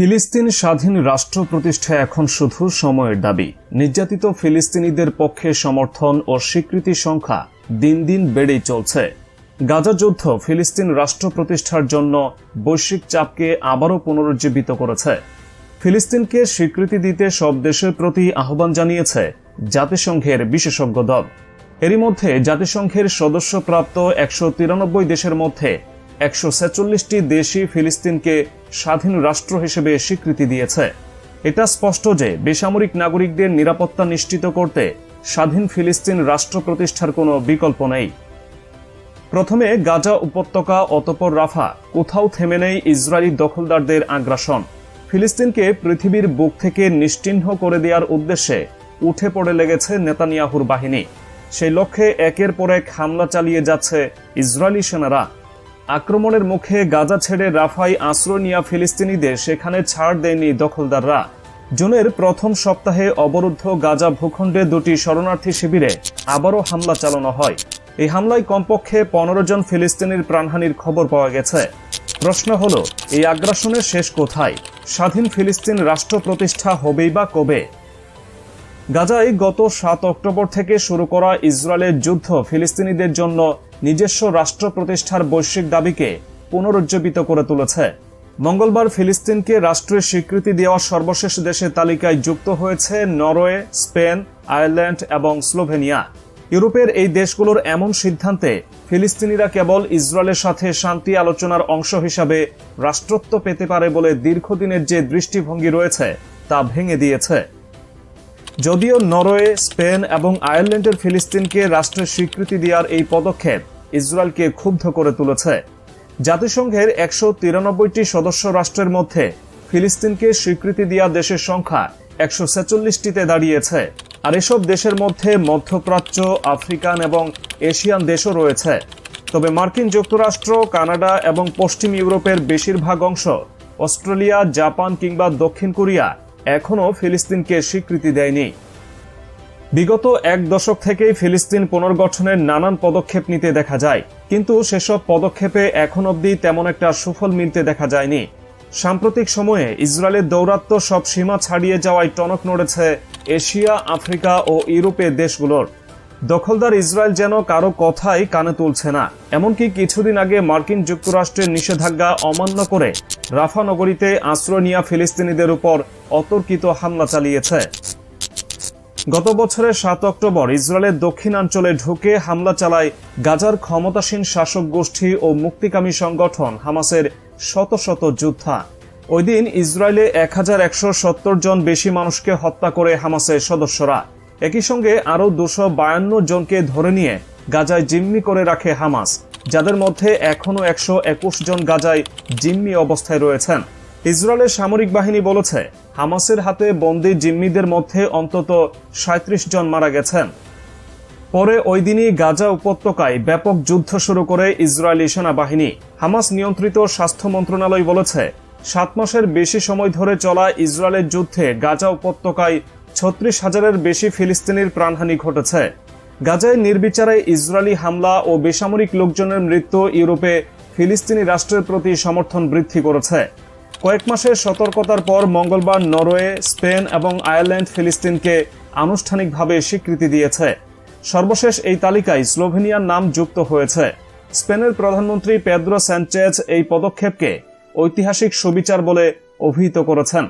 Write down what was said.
ফিলিস্তিন স্বাধীন রাষ্ট্র প্রতিষ্ঠা এখন শুধু সময়ের দাবি। নির্যাতিত ফিলিস্তিনিদের পক্ষে সমর্থন ও স্বীকৃতি সংখ্যা দিন দিন বেড়েই চলছে। গাজা যুদ্ধ ফিলিস্তিন রাষ্ট্র প্রতিষ্ঠার জন্য বৈশ্বিক চাপকে আবারও পুনরুজ্জীবিত করেছে। ফিলিস্তিনকে স্বীকৃতি দিতে সব দেশের প্রতি আহ্বান জানিয়েছে জাতিসংঘের বিশেষজ্ঞ দল। এরই মধ্যে জাতিসংঘের সদস্যপ্রাপ্ত একশো তিরানব্বই দেশের মধ্যে একশো ছেচল্লিশটি দেশই ফিলিস্তিনকে স্বাধীন রাষ্ট্র হিসেবে স্বীকৃতি দিয়েছে। এটা স্পষ্ট যে বেসামরিক নাগরিকদের নিরাপত্তা নিশ্চিত করতে স্বাধীন ফিলিস্তিন রাষ্ট্র প্রতিষ্ঠার কোনো বিকল্প নেই। প্রথমে গাজা উপত্যকা অতপর রাফা, কোথাও থেমে নেই ইসরায়েলি দখলদারদের আগ্রাসন। ফিলিস্তিনকে পৃথিবীর বুক থেকে নিশ্চিহ্ন করে দেওয়ার উদ্দেশ্যে উঠে পড়ে লেগেছে নেতানিয়াহুর বাহিনী। সেই লক্ষ্যে একের পর এক হামলা চালিয়ে যাচ্ছে ইসরায়েলি সেনারা। আক্রমণের মুখে গাজা ছেড়ে রাফাই আশ্রয় নেওয়া ফিলিস্তিনিদের সেখানে ছাড় দেয়নি দখলদাররা। জুনের প্রথম সপ্তাহে অবরুদ্ধ গাজা ভূখণ্ডে দুটি শরণার্থী শিবিরে আবারও হামলা চালানো হয়। এই হামলায় কমপক্ষে পনেরো জন ফিলিস্তিনির প্রাণহানির খবর পাওয়া গেছে। প্রশ্ন হল, এই আগ্রাসনের শেষ কোথায়? স্বাধীন ফিলিস্তিন রাষ্ট্র প্রতিষ্ঠা হবেই বা কবে? গাজায় গত সাত অক্টোবর থেকে শুরু করা ইসরায়েলের যুদ্ধ ফিলিস্তিনিদের জন্য নিজস্ব রাষ্ট্র প্রতিষ্ঠার বৈশ্বিক দাবিকে পুনরুজ্জীবিত করে তুলেছে। মঙ্গলবার ফিলিস্তিনকে রাষ্ট্রের স্বীকৃতি দেওয়া সর্বশেষ দেশের তালিকায় যুক্ত হয়েছে নরওয়ে, স্পেন, আয়ারল্যান্ড এবং স্লোভেনিয়া। ইউরোপের এই দেশগুলোর এমন সিদ্ধান্তে ফিলিস্তিনিরা কেবল ইসরায়েলের সাথে শান্তি আলোচনার অংশ হিসাবে রাষ্ট্রত্ব পেতে পারে বলে দীর্ঘদিনের যে দৃষ্টিভঙ্গি রয়েছে, তা ভেঙে দিয়েছে। যদিও নরওয়ে, স্পেন এবং আয়ারল্যান্ডের ফিলিস্তিনকে রাষ্ট্রের স্বীকৃতি দেওয়ার এই পদক্ষেপ ইসরায়েলকে ক্ষুব্ধ করে তুলেছে। জাতিসংঘের একশো তিরানব্বইটি সদস্য রাষ্ট্রের মধ্যে ফিলিস্তিনকে স্বীকৃতি দেওয়া দেশের সংখ্যা একশো ছেচল্লিশটিতে দাঁড়িয়েছে। আর এসব দেশের মধ্যে মধ্যপ্রাচ্য, আফ্রিকান এবং এশিয়ান দেশও রয়েছে। তবে মার্কিন যুক্তরাষ্ট্র, কানাডা এবং পশ্চিম ইউরোপের বেশিরভাগ অংশ, অস্ট্রেলিয়া, জাপান কিংবা দক্ষিণ কোরিয়া এখনও ফিলিস্তিনকে স্বীকৃতি দেয়নি। বিগত এক দশক থেকেই ফিলিস্তিন পুনর্গঠনের নানান পদক্ষেপ নিতে দেখা যায়। কিন্তু সেসব পদক্ষেপে এখন অবধি তেমন একটা সুফল মিলতে দেখা যায়নি। সাম্প্রতিক সময়ে ইসরায়েলের দৌরাত্ম্য সব সীমা ছাড়িয়ে যাওয়ায় টনক নড়েছে এশিয়া, আফ্রিকা ও ইউরোপের দেশগুলোর। দখলদার ইসরায়েল যেন কারও কথাই কানে তুলছে না। এমনকি কিছুদিন আগে মার্কিন যুক্তরাষ্ট্রের নিষেধাজ্ঞা অমান্য করে রাফা নগরীতে আশ্রয় নেওয়া ফিলিস্তিনিদের উপর অতর্কিত হামলা চালিয়েছে। গত বছরের সাত অক্টোবর ইসরায়েলের দক্ষিণাঞ্চলে ঢুকে হামলা চালায় গাজার ক্ষমতাসীন শাসক গোষ্ঠী ও মুক্তিকামী সংগঠন হামাসের শত শত যোদ্ধা। ওই দিন ইসরায়েলে এক হাজার একশো সত্তর জন বেশি মানুষকে হত্যা করে হামাসের সদস্যরা। একই সঙ্গে আরও দুশো বায়ান্ন জনকে ধরে নিয়ে গাজায় জিম্মি করে রাখে হামাস, যাদের মধ্যে এখনও একশো একুশ জন গাজায় জিম্মি অবস্থায় রয়েছেন। ইসরায়েলের সামরিক বাহিনী বলেছে হামাসের হাতে বন্দি জিম্মিদের মধ্যে অন্তত সাঁত্রিশ জন মারা গেছেন। পরে ওই দিনই গাজা উপত্যকায় ব্যাপক যুদ্ধ শুরু করে ইসরায়েলি সেনাবাহিনী। হামাস নিয়ন্ত্রিত স্বাস্থ্য মন্ত্রণালয় বলেছে, সাত মাসের বেশি সময় ধরে চলা ইসরায়েলের যুদ্ধে গাজা উপত্যকায় ছত্রিশ হাজারের বেশি ফিলিস্তিনির প্রাণহানি ঘটেছে। গাজায় নির্বিচারে ইসরায়েলি হামলা ও বেসামরিক লোকজনের মৃত্যু ইউরোপে ফিলিস্তিনি রাষ্ট্রের প্রতি সমর্থন বৃদ্ধি করেছে। কয়েক মাসের সতর্কতার পর মঙ্গলবার নরওয়ে, স্পেন এবং আয়ারল্যান্ড, ফিলিস্তিনকে আনুষ্ঠানিকভাবে স্বীকৃতি দিয়েছে। সর্বশেষ এই তালিকায় স্লোভেনিয়ার নাম যুক্ত হয়েছে। স্পেনের প্রধানমন্ত্রী পেদ্রো স্যানচেজ এই পদক্ষেপকে ঐতিহাসিক সুবিচার বলে অভিহিত করেছেন।